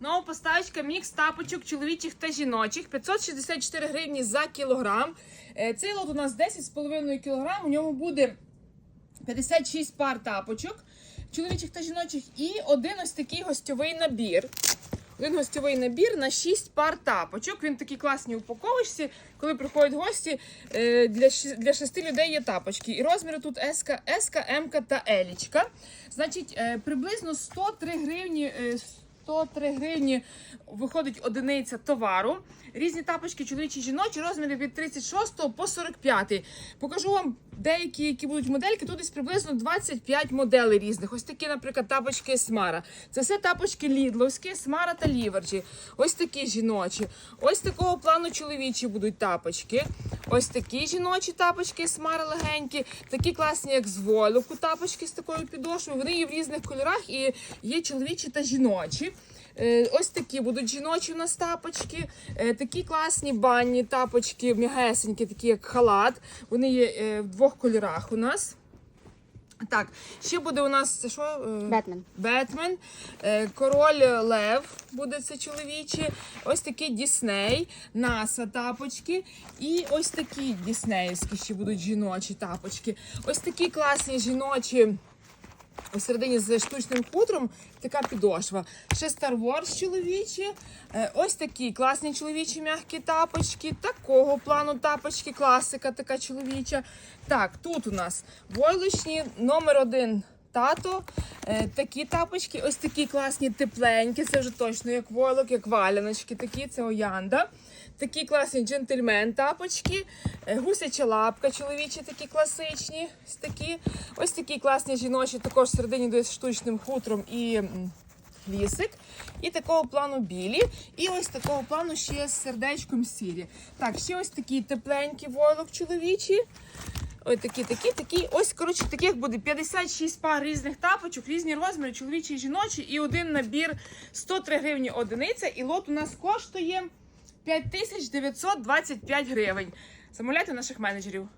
Нова поставочка мікс тапочок чоловічих та жіночих. 564 гривні за кілограм. Е, Цей лот у нас 10,5 кілограм. У ньому буде 56 пар тапочок чоловічих та жіночих і один ось такий гостьовий набір. Один гостьовий набір на 6 пар тапочок. Він в такій класній упаковочці. Коли приходять гості, е, для, для 6 людей є тапочки. І розміри тут S, S, М та Елічка. Значить, е, приблизно 103 гривні. Е, 103 гривні виходить одиниця товару. Різні тапочки, чоловічі, жіночі, розміри від 36 по 45. Покажу вам деякі, які будуть модельки. Тут десь приблизно 25 моделей різних. Ось такі, наприклад, тапочки Смара. Це все тапочки лідловські, Смара та Ліверджі. Ось такі жіночі. Ось такого плану чоловічі будуть тапочки. Ось такі жіночі тапочки Смара легенькі. Такі класні, як з волоку тапочки з такою підошвою. Вони є в різних кольорах і є чоловічі та жіночі. Е, Ось такі будуть жіночі у нас тапочки. Е, Такі класні банні тапочки, м'ягесенькі, такі як халат. Вони є е, в двох кольорах у нас. Так, ще буде у нас це що? Е, Бетмен. Бетмен, е, король Лев буде це чоловічі. Ось такий Дісней, Наса тапочки. І ось такі Діснеївські ще будуть жіночі тапочки. Ось такі класні жіночі. Посередині з штучним хутром така підошва. Ще Star Wars чоловічі. Е, Ось такі класні чоловічі м'які тапочки. Такого плану тапочки, класика така чоловіча. Так, тут у нас войлочні номер один. Тато, Е, такі тапочки, ось такі класні тепленькі. Це вже точно як войлок, як валяночки. Такі це оянда. Такі класні джентльмен тапочки, е, гусяча лапка, чоловічі такі класичні. Ось такі. Ось такі класні жіночі, також всередині десь штучним хутром і м, хвісик. І такого плану білі. І ось такого плану ще з сердечком сірі. Так, ще ось такі тепленькі войлок чоловічі. Ой, такі, такі, такі. Ось, коротше, таких буде 56 пар різних тапочок, різні розміри, чоловічі і жіночі, і один набір 103 гривні одиниця. І лот у нас коштує 5925 гривень. Замовляйте наших менеджерів.